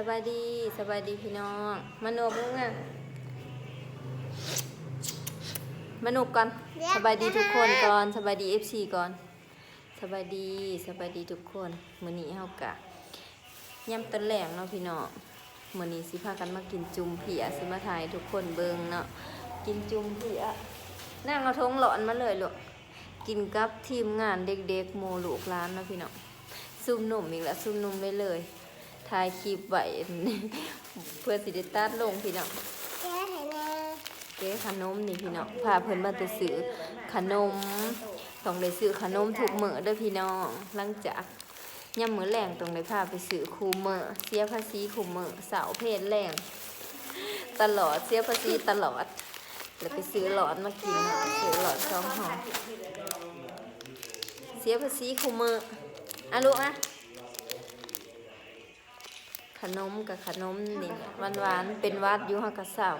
สบายดีสบายดีพี่น้องมานกมึงอะมานกก่อนสบายดีทุกคนก่อนสบายดีเอฟซีก่อนสบายดีสบายดีทุกคนมื้อนี้เฮากะย่ำตะแหลงเนาะพี่น้องมื้อนี้สิพากันมากินจุ่มเผียสิมาถ่ายทุกคนเบิ่งเนาะกินจุ่มเผียนั่งเอาทงหลอนมาเลยลูกกินกับทีมงานเด็กๆโมลูกร้านเนาะพี่น้องซุ่มหนุ่มอีกแล้วซุ่มหนุ่มเลยเลย ถ่ายคลิปไว้ เพื่อสิได้ตัดลงพี่น้องแก้ให้แน่เก๋ขนมนี่พี่น้องพาเพิ่นมาจะซื้อขนมต้องได้ซื้อขนมทุกมื้อเด้อพี่น้องหลังจากยามมื้อแรงต้องได้พาไปซื้อคูมื้อเสียภาษีคูมื้อเสาร์เพศแรงตลอดเสียภาษีตลอดแล้วไปซื้อหลอดมากินซื้อหลอดสองห่อเสียภาษีคูมื้ออะลูกอะ ขนมกับขนมนี่หวานหวานๆเป็นวัดอยู่ฮักกะเศร้า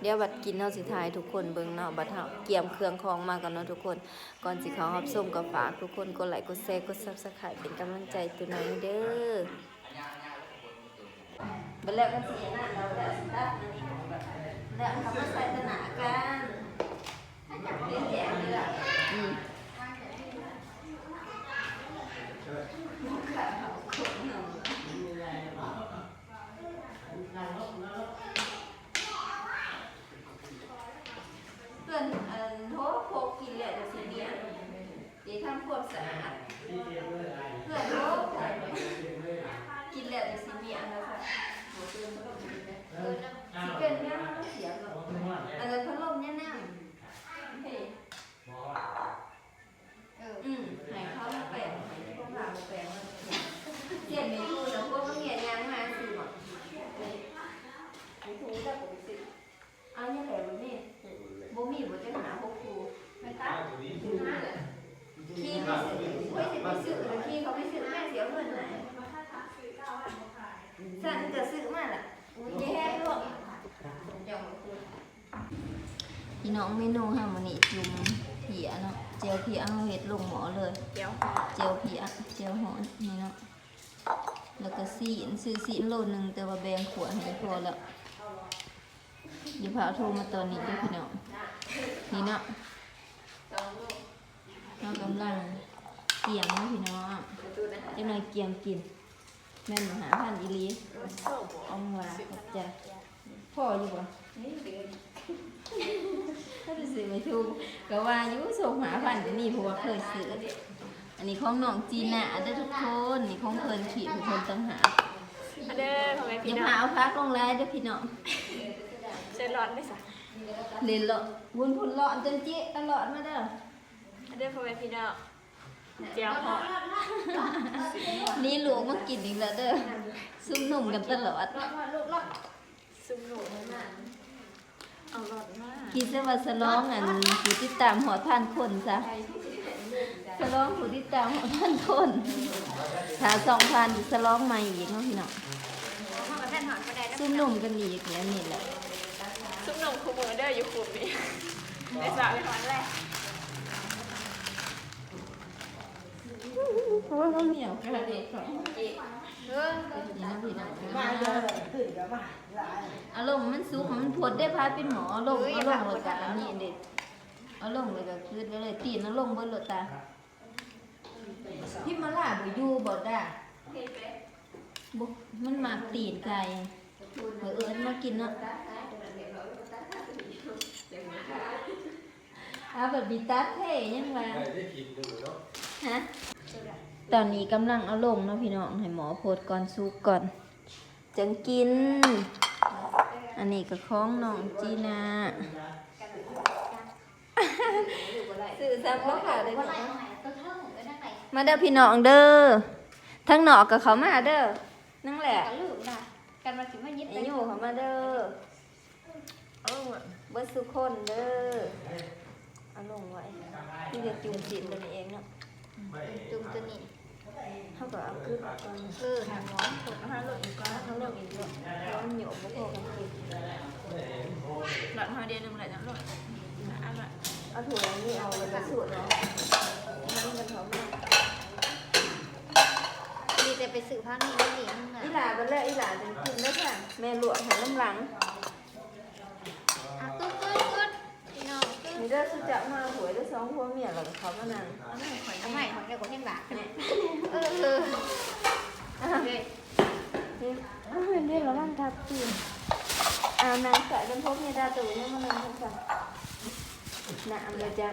เดี๋ยวบัดกินเฮาสิทายทุกคนเบิ่งเนาะบัดเฮาเกี่ยมเครื่องของมากันเนาะทุกคน ก่อนสิขารับส้มก็ฝากทุกคนกดไลค์กดแชร์กด Subscribe เป็นกำลังใจตัวน้อยเด้อบัดแล้วก็สินั่นเราแล้วสิตัดอันนี้แล้วเขามาใส่ตะหนากันเล่นแจกเลยล่ะอืม เพื่อนอันโทษพกกินแล้วจะสิเดีย เดี๋ยวทำความสะอาดเพื่อนโลกกินแล้วจะสิเมียนละค่ะหัวเตือนก็ต้องกินนะเออสิเกินเนี่ยมันต้องเสียก่อนอันนั้นพัดลมเนี่ยแน่เฮ้ยเอออืมให้เขามาแปลงให้พวกเรามาแปลงมาเสียไม่ถูกแต่พวกมันเงียยางมาสิหมดไม่ถูกแต่ผมสิเอาเนี่ยแหละแบบนี้ บ่มีบ่จะหาพวกครูไม่ตัดถึงห้าเลยขี้ไม่ซื้อไว้สิไปซื้อแล้วขี้เขาไม่ซื้อแม่เสียเงินไหน สั่นจะซื้อมาล่ะอุ้ยแย่ลูกพี่น้องเมนูค่ะมื้อนี้จุ่มเผียเนาะเจียวเผียเอาเฮ็ดลงหม้อเลยเดี๋ยวเจียวเผียเจียวหอนนี่เนาะแล้วก็ซีนซื้อซีนโลนึงแต่ว่าแบงขวดให้พอแล้วเดี๋ยวพาโทรมาตอนนี้เด้วยพี่น้องนี่เนาะเรากำลังเกี่ยงนะพี่น้องจะหน่อยเกี่ยงกิน แม่นหาพันอีหลีเอามาขอบใจพ่ออยู่บ่ถ้าจะซื้อไม่ถูกก็ว่าอยู่ส่งหาพันนี่เพราะว่าเคยซื้ออันนี้ของน้องจีน่าเด้อทุกคนนี่ของเพิ่นขีดเพิ่นต่างหากอันเด้อพ่อแม่อพี่ย่าน้อพางเอาพักลงไลน์เด้อพี่น้องเชิญร้อนด้วยสะ เล่นเลาะวุ้นพุ่นเลาะจนเจ๊ตลอดมาเด้อ อันเด้อพ่อแม่พี่น้อง เจียวหอดนี่ลูกมากินอีกแล้วเด้อซุ่มหนุ่มกันตลอดซุ่มหนูมากเอาหลอดมากคิดซะว่าสลองอันผู้ติดตามหอดพันคนซะสลองผู้ติดตามหอดพันคนถ้าสองพันสลองใหม่อีกเนาะพี่น้องพ่อกับแท่นหอดก็ได้นะซุ่มหนุ่มกันอีกแล้วนี่แหละซุ่มหนูคูมือเด้ออยู่คูนี้ในสระในวันแรก เพราะว่าเขาเหนียวกระเด็ดของเออนี่นะพี่น้องมาเยอะขึ้นกับมาหลายอารมณ์มันสุกมันพดได้พาเป็นหมออารมณ์อารมณ์เลยกะอันนี้เด็ดอารมณ์เลยก็คือไปเลยตีนอารมณ์เบิ่นโลดตาพี่มาล่าบ่อยู่บ่ได้บุมันหมากตีนไก่เออเอิญมากินเนาะอาแบบบีตัดเท่ยังไงฮะ ตอนนี้กำลังเอาลงเนาะพี่น้องให้หมอโพดก่อนซุกก่อน จังกิน อันนี้ก็คล้องน้องจีนาสื่อซ้ำแล้วค่ะเด้อพี่น้องมาเด้อพี่น้องเด้อทั้งหนอกกับเขามาเด้อนั่งแหละกันลืมนะกันมาถึงมายิบไอ้ยูเขามาเด้อเออเบิร์สุคนเด้อเอาลงไว้ที่จะจุ่มจิตตัวนี้เองเนาะ จุ่มตัวนี้เขาก็เอาขึ้นก่อนเออทางน้องกดห้าลงอีกก่อนห้าลงอีกด้วยแล้วมันเหนียวบ่พอกันกินหลอดหอยเดียวหนึ่งหลอดน้ำหลอดอันละเอาถั่วนี่เอาเลยมาสูตรเนาะมันกันเขาไม่มีแต่จะไปสื่อพักนี้ไม่มีข้างหน้าอีหลาไปเลยอีหลาจะกินได้ค่ะแม่ลวกให้น้ำหลัง อะตุ๊ดตุ๊ดตุ๊ดพี่ น้องตุ๊ดมีได้สุจักมาหวยได้สองพัวเมียแล้วก็เขามานั่งเอาใหม่ขอเดี๋ยวก็เห็นบาเนี่ยเออเออเนี่อ้าวเรียกแล้วมันทับตีอ่านางใส่เป็นพวกเมียดาตูเนี่ยมันนั่งทั้งสองน่ะเอาเลยจ้ะ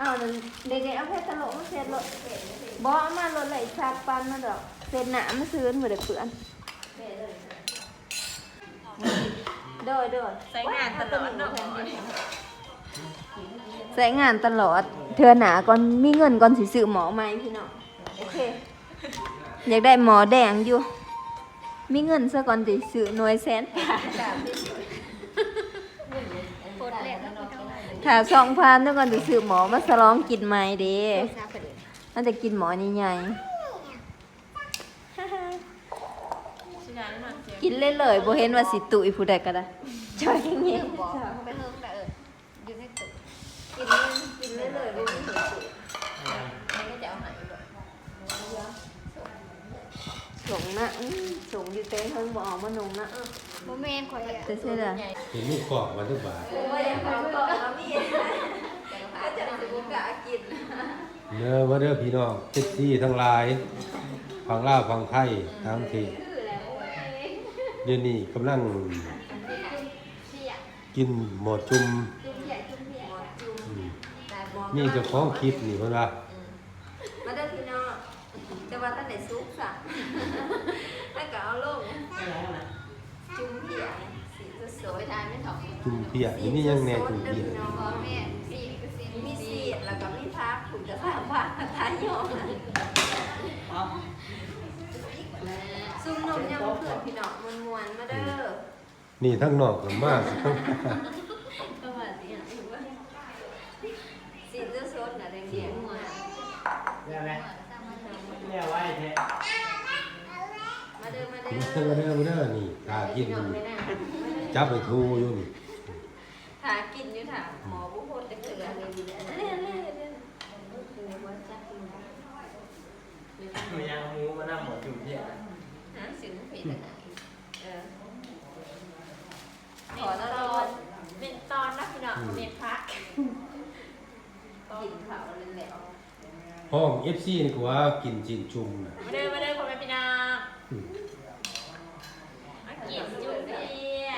อ้าวเด็กๆเอาแค่ตลกมาเสร็จรถบอามารถไหลชาดปันมาดอกเสร็จหนามาซื้อมาเด็กเปื่อนโดยโดยใช้งานตลอดเนาะ ใช้งานตลอด เทือหนาก่อนมีเงินก่อนสิซื้อหมอใหมพี่น้องโอเค อยากได้หมอแดงอยู่ มีเงินซะก่อนสิซื้อหน่วยแสนถ้าสองพันแล้วก่อนสิซื้อหมอมาสลองกินใหม่เด้ทราบประเด็นมันจะกินหมอใหญ่ชิ้นงานนี่มันเสียๆกินเลยเลยๆบ่เห็นว่าสิตุยผู้ใดก็ได้จอยอย่างงี้ ส่งอยู่เต้นเพิ่งบ่ออกมานุ่งนะเออโมเมนต์คอยอะแต่เชื่อเด้อเห็นลูกกอกมาทุกบาทโอ้ยยังเอาต่อมามีก็จะสิบ่กล้ากินเนื้อมาเด้อพี่น้องเจ็ดซี่ทั้งหลายฟังลาฟังไทยทั้งที่เดี๋ยวนี้กำลังกินหมดจุ่มจุ่จุ่มใหญ่อืมแต่บอมีเจ้องคลิปนี่เพิ่นว่ามาเด้อพี่น้องจะว่าท่านไหนซุกสัแล้วก็เอาลงจุ่มเพียสีส ส ว วย ยทานไม่ถอด จุ่มเปียกนี่มียังแน่จุ่มเปียกบอแม่สี่ก็สี่ๆมีสีแล้วก็มีพักขุนกระทะผ้าทายยองซุ่มนมยังเพื่อนพี่น้องมวนๆมาเด้อ นี่ทั้งนอกก็มากสวัสดีอะสีเสื้อสดน่ะแดงๆมาเรียกไหมเรียกไว้แท้มาเด้อมาเด้มาเด้อมาเด้อมาเด้อนี่ตากินอยู่ จับไปทูอยู่นี่ถากินอยู่ถามหมอบุพพจะเกิดอะไรดีเนี่ยเล่นเล่นเล่นคือว่าจักกินมันยังหูมันนั่งหมอยู่เนี่ยฮะสินผีต่างหากเออขอตออดดเป็นตอนนะพี่น้องเน็ตพักกินข้าวเล่นแล้วห้อง FC นี่ก็ว่ากินจินจุ่มน่ะมาเด้อมาเด้อพ่อแม่พี่น้อง อืม มากินจุ่มเพีย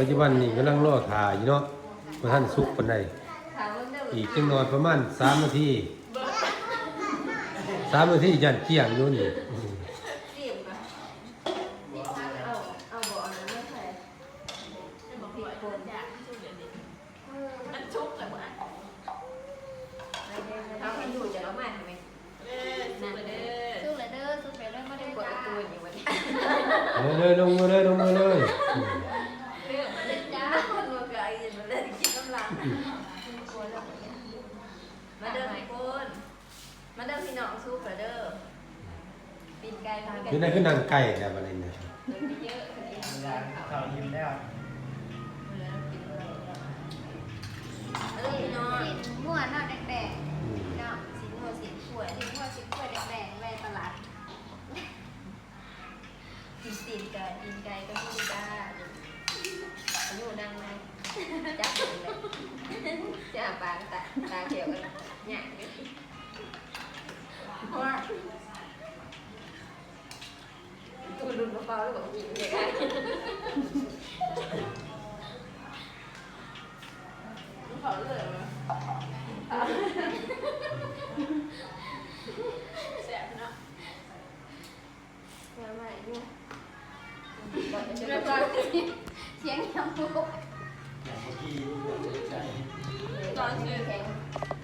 ปัจจุบันนี่กำลังรอถ่ายอยู่เนาะบ่ทันสุกปานใดอีกจังนอยประมาณ3นาที3นาทียันเที่ยงอยู่นี่อืมเสียบก่อนอาเอาบ่อนั้นไม่ใช่บอกว่าอยากจุ่มเดี๋ยวนี้มันชุกเลยงเอาให้ดูจะเอาใหม่ทำไมเด้อจุ่มเด้อสู้เลยเด้อสู้ไปเรื่อยไม่ได้กดจ้าประตูอยู่วันนี้เลยลงมือเลยลงมือเลยอืม เรื่องมันเล่นจ้าคนมาไกลอย่ามาเล่นกินน้ำลายมาเด้อทุกคนมาเด้อพี่น้องสู้กันเด้อปี นไก่พากันอยู่ในคือนางไก่แท้บัดนี้เนี่ยเยอะๆเขายิ้มแล้วเออพี่น้องสีม่วนหน้าแดงอืมๆเนาะสีหัวสีถ้วยสีม่วนสีถ้วยแดงๆไว้ตลาดกินตีนไก่ตีนไก่ก็มีจ้าอายุนั่งไหมจับเลยจ้าปากตาตาเขียวเลยเนี่ยเพราะ ว่าตูรุนเบาๆแล้วบอกกินเลยไงขอเลยเหรอแซ่บเนาะมาใหม่ดูแล้วก็เสียงยังบุกอย่างเมื่อกี้ใจตอนซื้อแข็ง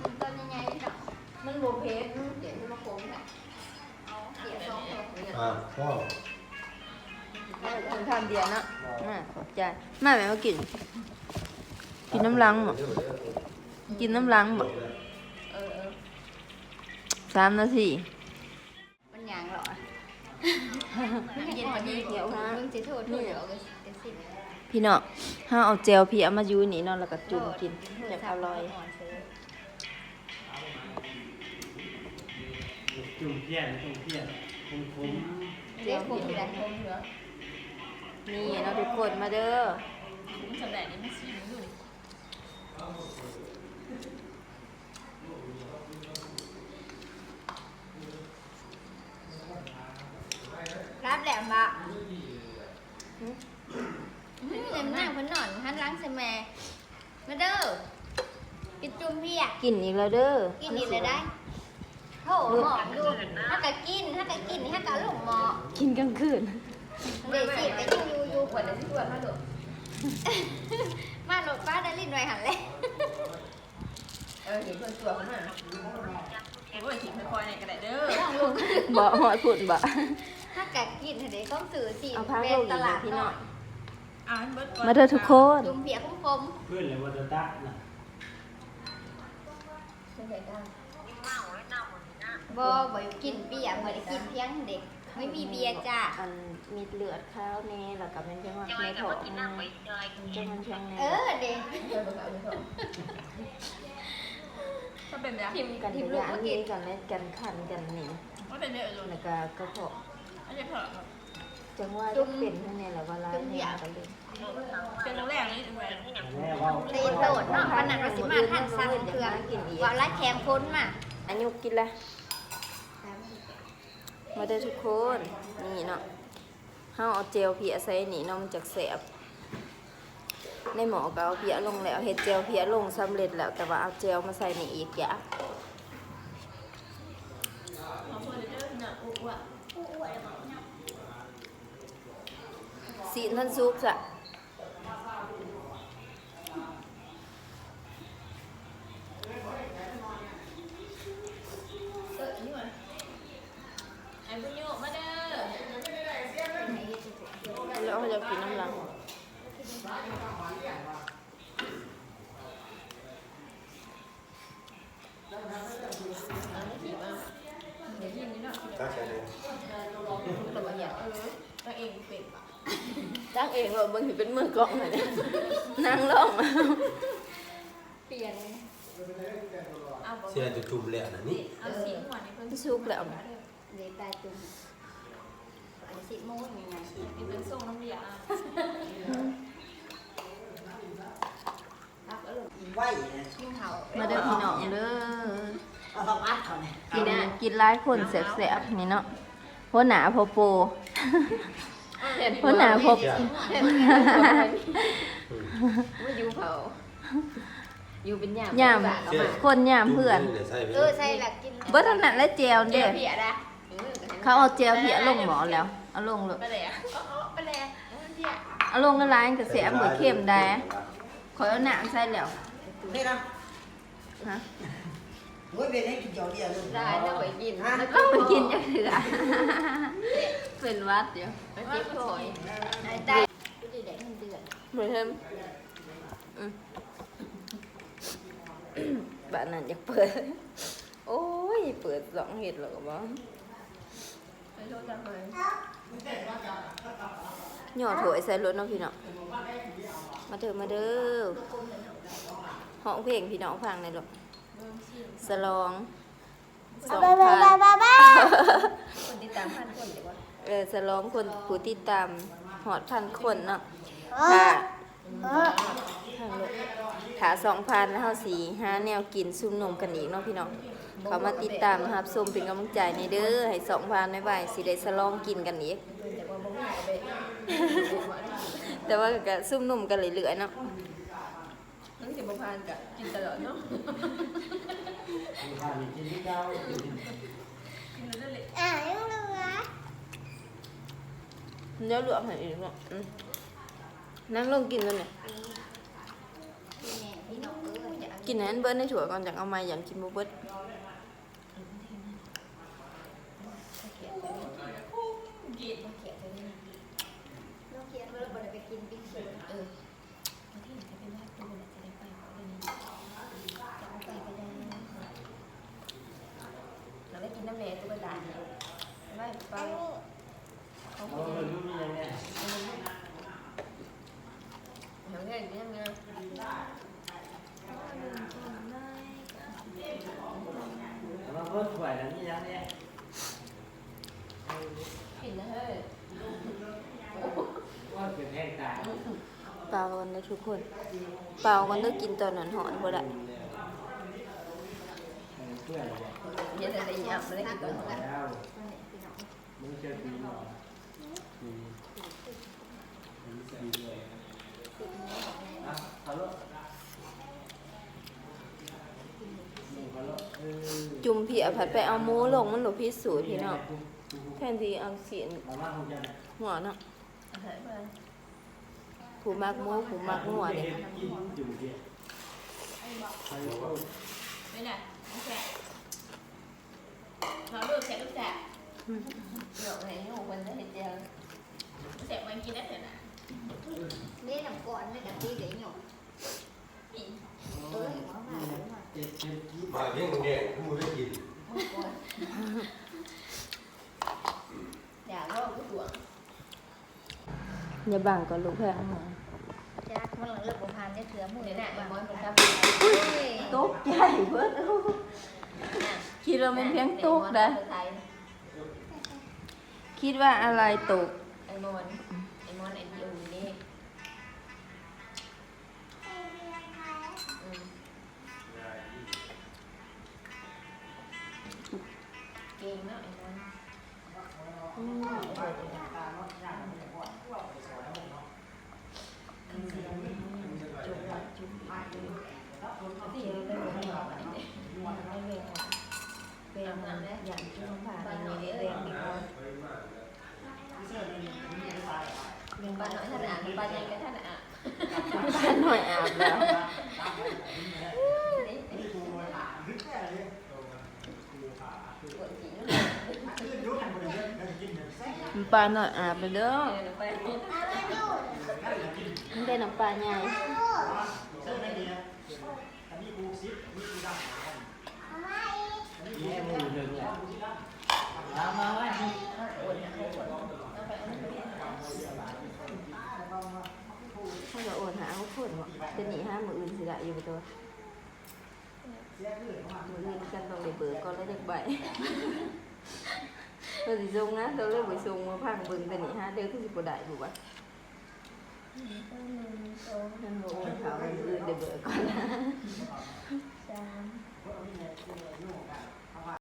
มันต้นยังไงพี่น้องมันโบเพสเดี๋ยวจะมาโค้งค่ะเอาเสียสองคนอ่าพ่อ ถึงทำเดียวนะมาขอบใจมาแม่มากิน กินน้ำลังบ่กินน้ำลังบ่เออเออสามนาทีมันหยางเหรอมันเย็นพอดีเดี๋ยวมึงจะโทษโทษเดี๋ยวก็จะสิ้นพี่น้องห้าเอาเจลพี่เอามายูนี่เนาะแล้วก็จุ่มกินจะอร่อยจุ่มเพี้ยนจุ่มเพี้ยนคุ้มคุ้มเรียกผมได้ผมเหรอ นี่เนาะทุกคนมาเด้อคุ้มสำแดงนี่มันสีมันดูดิรับแหลมบะอืมเอ็มนั่งเพิ่นนอนหันหล้างใส่แม่มาเด้อกินจุ่มเพียกินอีกแล้วเด้อกินอีกเลยได้โหหมอนดูถ้ากะกินถ้ากะกินถ้ากะลงหมอ กินกลางคืน เดี๋ยวสิไปอยู่อยู่อยู่คนที่ชวนมาดูมาหลดป้าได้ลิ้นไว้หันเลยเออเห็นคนตัวเขามาเห็นว่าถิ่นคอยๆในกระดาษเด้อต้องลงบ่หอยพุ่นบ่ถ้ากะกินเดี๋ยวต้องซื้อสิเอาพักเป็ลนงตอีกลานะดพี่หน้น่อองยอ่านเบิดก่อนมาเด้อทุกคนจุ่มเพียคมเพื่อนเลยว่าจะตักนะๆบ่บ่กินเบียร์บ่ได้กินเพียงเด็ก ไม่มีเบียร์จ้าอันมีเลือดข้าวแน่แล้วก็เป็นจังหวะในท้องแน่จังมันแข็งเอแน่อเด็กถ้าเป็นแบบทิมกันทิมทุกลูอกย่างมานี้กิน กันเล่นกันขันกันนี่ว่าเป็นแบบอื่นแล้วก็กระเพาะไม่ใช่เผลอจังว่าจะเป็นทั้งนี้แหละว่าร้ายแน่กันเลยเป็นแรกนี่แหวนแม่ว่าตีนโดดเนาะวันนั้นเราสิมาท่านสั่งเครื่องว่าไล่แข็งพ้นมาอันยุกกินละ มาเด้อทุกคน นี่เนาะเฮาเอาเจลเพียใส่นี่นมจากแสบในหมอก็เอาเพียลงแล้วเห็ดเจลเพียลงสำเร็จแล้วแต่ว่าเอาเจลมาใส่นี่อีกอย่าเขาพูดเด้อเนี่ยอุ๊บอะสีนท่านซุปจ้ะ ไอ้พวกโยมาเด้อ แล้วเขาจะกินน้ำลังตักใส่เลยตัวเองเป็นปะจ้างเองว่าบางทีเป็นมือกล้องเลยเนี่ยนั่งร้องเปลี่ยนเอาบอกเสียจะจุ่มแล้วนะนี่เอาสีหัวนี่เพิ่นซุปแล้วเด็กตายจุ่ม อันนี้สิโมงยังไงนี่เป็นทรงน้ำเบียร์อะรับอารมณ์ไหวนะยุ่งเห่ามาเด้อพี่น้องเด้อเอาสมัดเขาเนี่ยกินกินหลายคนแสบๆนี่เนาะหัวหนาพอโปหัวหนาพอไม่ยุ่งเห่าอยู่เป็นยามยามคนยามเพื่อนจุ่มใส่ไปเออใช่หลักกินเบิดเท่านั้นแล้วเจลเดี๋เด้ยวเพียนะเขาเอาเจลเพียลงหมอแล้ว เอาลงเลยไปเลยอะไปเลยเพียเอาลงกันร้ายกระแสเหมือนเข้มได้ขอยเอาหนังใส่แล้วนี่นะฮะโอ้ยเป็นให้กินเดียวเดียวเลยได้แล้วไปกินฮะแล้วก็ไปกินจังเถื่อเป็นวัดเดี๋ยวเจ็บคอยได้ก็จะได้เงินเดือนเหมือนเดิมอืมบ้านนั้นอยากเปิด โอ้ย เปิดสองเห็ดหรอกบ่ไปโทษจังเลย หย่อถวยใส่รถเนาะพี่น้องมาเถอะมาเด้อห้องเพลงพี่น้องฟังในอยลูกสลองสองพันคนติดตามพันคนเดี๋ยวว่าเออสลองคนผู้ติดตามหอดพันคนเนาะถ้าทางลูกถ้าสองพันแล้วเฮาสีหาแนวกินซุ่มนมกันอีกเนาะพี่น้อง เขามาติดตามรับชมเป็นกำลังใจในเด้อให้สองพันไว้สิได้สลองกินกันอีกแต่ว่าบ่มีอะไรแต่ว่าก็ซุ่มนุ่มกันเรื่อยๆเนาะตั้งแต่บุพานกับกินตลอดเนาะผ่านกินที่เก้ากินแล้วได้เลยอ่ายังเหลือเนื้อลวกให้อีกเนาะอืมนั่งลงกินเลยเนี่ยพี่น้องเออจะกินให้อันเบิ้ลในถั่วก่อนจังเอามาอย่างกินบ่เบิ้ลกิน เขียนเลยน้องเขียนว่าเราบ่ได้ไปกินบิ๊กซูเออที่ไหนจะเป็นว่าตัวจะได้ไปเขาเลยนี่จะเอาไปก็ได้เราได้กินน้ำแม่ตัวด่านไม่ไปเขา เอาเงินรู้มียังไง เอถวยแล้วนี่ยังเนี่ยกินนะเฮ้ยว่าเป็นแห้งตายเปล่ากันนะทุกคน เปล่ากันต้กินตอนนั้นหอนบ่ได้เพื่อนเลยเย็นอะไรอย่างไม่ได้กินก่อนนะแล้วมึงจอปีหนอปีปีเลยอะฮัลโหลฮัลโหลเออ จุ่มเพียผัดไปเอาหมูลงมันหลบพิสูจน์พี่น้องแทนที่เอาเสียนมาว่าคงจะหัวเนาะอาหารมาผูมักหมูผูมักหัวเนี่ยกินอยู่ที่ใครก็ไม่ได้ไม่แฉะเราดูแฉะลูกแฉะเดี๋ยวไหนหนูคนจะเห็นเจียวแฉะมันกินได้เถอะนะเล่นน้ำก่อนไม่กับที่เดี๋ยวหยกเออหัวหมาหัวหมา เจ็ดเจ็ดกี่มาเพียงแดงกูได้กินมึงก่อนอย่าลอกกูห่วงอย่าบังก็ลูกแพ้หัวจ้ามันหลังเลิกประพันธ์ได้เถื่อมือเดี๋ยนะนักไอ้บ้างมอนมันทตกใจเบิดคิดว่ามันเพียงตกได้คิดว่าอะไรตกไอ้นไอ้มอน ที่เราได้บอกว่าไม่เรียนเป็นอย่างที่น้องผ่านในนี้เรียนดีกว่าเป็นบ้านน้อยท่านอ่านบ้านใหญ่ก็ท่านอ่าน บ้านหน่อยอาบแล้ว ปลาหน่อยอาบไปเด้อมันได้น้ำปลาใหญ่แม่มือเดิน เราโอนหาเขาพูดว่าจะหนีห้ามืออื่นสิละอยู่บ่ตัวมืออื่นกันต้องนะเราสิส่งนะเราเลยไปซุงมาพังเบิ่งแต่นี่ฮะเด้อคือสิบ่ได้บ่วะนั่นบ่โอนเขามืออื่นได้เบิกก่อนนะ